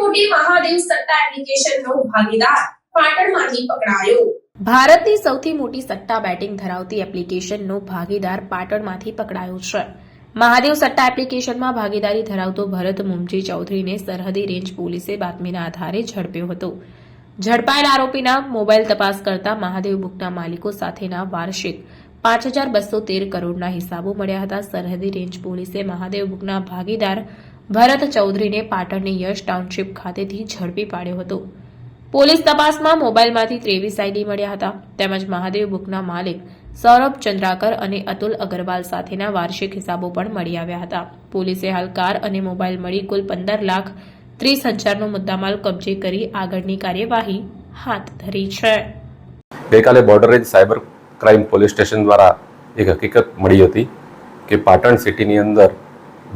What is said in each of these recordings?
મોટી મહાદેવ સટ્ટા એપ્લિકેશનનો ભાગીદાર પાટણમાંથી પકડાયો. ભારતની સૌથી મોટી સટ્ટા બેટિંગ ધરાવતી એપ્લિકેશનનો ભાગીદાર પાટણમાંથી પકડાયો છે. મહાદેવ સટ્ટા એપ્લિકેશનમાં ભાગીદારી ધરાવતો ભરત મુમજી ચૌધરીને સરહદી રેન્જ પોલીસે બાતમીના આધારે ઝડપ્યો હતો. ઝડપાયેલ આરોપીના મોબાઈલ તપાસ કરતા મહાદેવ બુકના માલિકો સાથેના વાર્ષિક પાંચ હજાર બસો તેર કરોડના હિસાબો મળ્યા હતા. સરહદી રેન્જ પોલીસે મહાદેવ બુકના ભાગીદાર ભરત ચૌધરીને પાટણની યશ ટાઉનશીપ ખાતેથી ઝડપી પાડ્યો હતો. પોલીસ તપાસમાં મોબાઈલમાંથી ત્રેવીસ આઈડી મળ્યા હતા. તેમજ મહાદેવ બુકના માલિક સૌરભ ચંદ્રાકર અને અતુલ અગરવાલ સાથેના વાર્ષિક હિસાબો પણ મળી આવ્યા હતા. પોલીસે હાલ કાર અને મોબાઈલ મળી કુલ પંદર લાખ ત્રીસ હજારનો મુદ્દામાલ કબજે કરી આગળની કાર્યવાહી હાથ ધરી છે. ગઈકાલે border range cyber crime police station દ્વારા એક હકીકત મળી હતી કે પાટણ સિટીની અંદર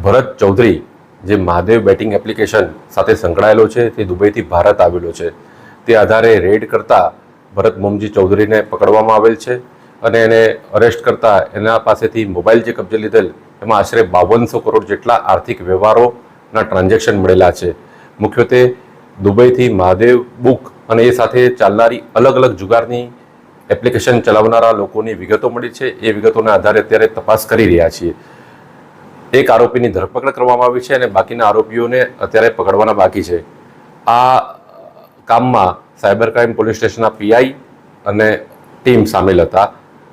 ભરત ચૌધરી જે મહાદેવ બેટિંગ એપ્લિકેશન સાથે સંકળાયેલો છે, તે દુબઈથી ભારત આવેલો છે. તે આધારે રેડ કરતા ભરત મોમજી ચૌધરીને પકડવામાં આવેલ છે અને એને અરેસ્ટ કરતા એના પાસેથી મોબાઈલ જે કબજે લીધેલ, એમાં આશરે બાવનસો કરોડ જેટલા આર્થિક વ્યવહારોના ટ્રાન્ઝેક્શન મળેલા છે. મુખ્યત્વે દુબઈથી મહાદેવ બુક અને એ સાથે ચાલનારી અલગ અલગ જુગારની એપ્લિકેશન ચલાવનારા લોકોની વિગતો મળી છે. એ વિગતોના આધારે અત્યારે તપાસ કરી રહ્યા છીએ. એક આરોપીની ધરપકડ કરવામાં આવી છે અને બાકીના આરોપીઓને અત્યારે પકડવાના બાકી છે. આ કામમાં સાયબર ક્રાઇમ પોલીસ સ્ટેશનના પીઆઈ અને ટીમ સામેલ હતા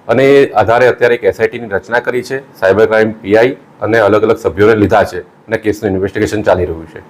અને એ આધારે અત્યારે એક એસઆઈટીની રચના કરી છે, સાયબર ક્રાઇમ પીઆઈ અને અલગ અલગ સભ્યોને લીધા છે અને કેસનું ઇન્વેસ્ટિગેશન ચાલી રહ્યું છે.